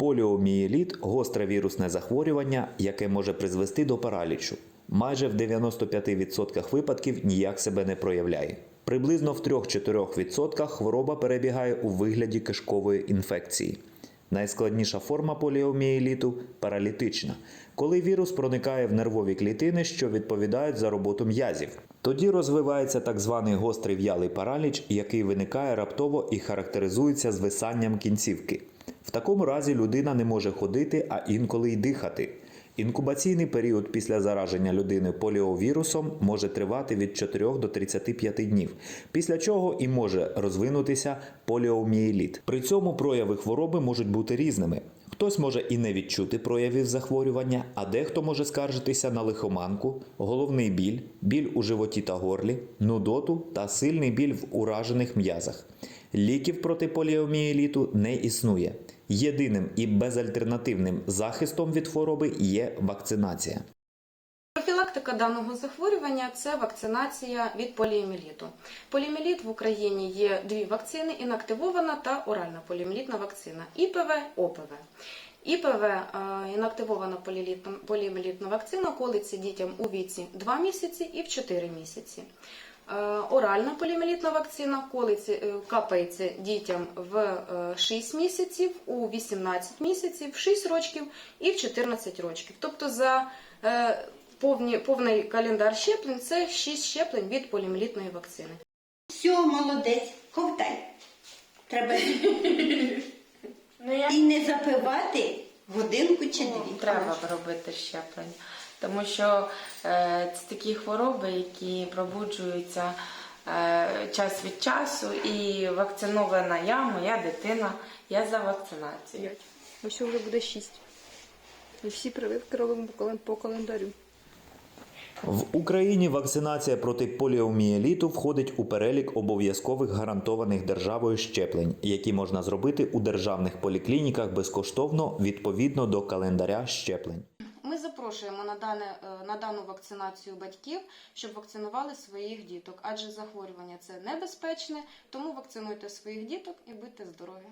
Поліомієліт гостре вірусне захворювання, яке може призвести до паралічу. Майже в 95% випадків ніяк себе не проявляє. Приблизно в 3-4% хвороба перебігає у вигляді кишкової інфекції. Найскладніша форма поліомієліту паралітична, коли вірус проникає в нервові клітини, що відповідають за роботу м'язів. Тоді розвивається так званий гострий в'ялий параліч, який виникає раптово і характеризується звисанням кінцівки. В такому разі людина не може ходити, а інколи й дихати. Інкубаційний період після зараження людини поліовірусом може тривати від 4 до 35 днів, після чого і може розвинутися поліомієліт. При цьому прояви хвороби можуть бути різними. Хтось може і не відчути проявів захворювання, а дехто може скаржитися на лихоманку, головний біль, біль у животі та горлі, нудоту та сильний біль в уражених м'язах. Ліків проти поліомієліту не існує. Єдиним і безальтернативним захистом від хвороби є вакцинація. Профілактика даного захворювання це вакцинація від поліоміеліту. Поліоміеліт в Україні є дві вакцини: інактивована та оральна поліоміелітна вакцина ІПВ, ОПВ. ІПВ е, інактивована поліоміелітна вакцина колиться дітям у віці 2 місяці і в 4 місяці. Е, Оральна поліоміелітна вакцина е, капається дітям в е, 6 місяців, у 18 місяців, в 6 років і в 14 років. Тобто за повні, повний календар щеплень це 6 щеплень від поліоміелітної вакцини. Все, молодець, ковтай. Треба Ну, і не запивати годинку чи дві. треба робити щеплення, тому що е, це такі хвороби, які пробуджуються е, час від часу, і вакцинована я, моя дитина, я за вакцинацію. Ось вже буде шість. І всі прививки робимо по календарю. В Україні вакцинація проти поліомієліту входить у перелік обов'язкових гарантованих державою щеплень, які можна зробити у державних поліклініках безкоштовно відповідно до календаря щеплень. Ми запрошуємо на, дане, е, на дану вакцинацію батьків, щоб вакцинували своїх діток, адже захворювання це небезпечне, тому вакцинуйте своїх діток і будьте здорові.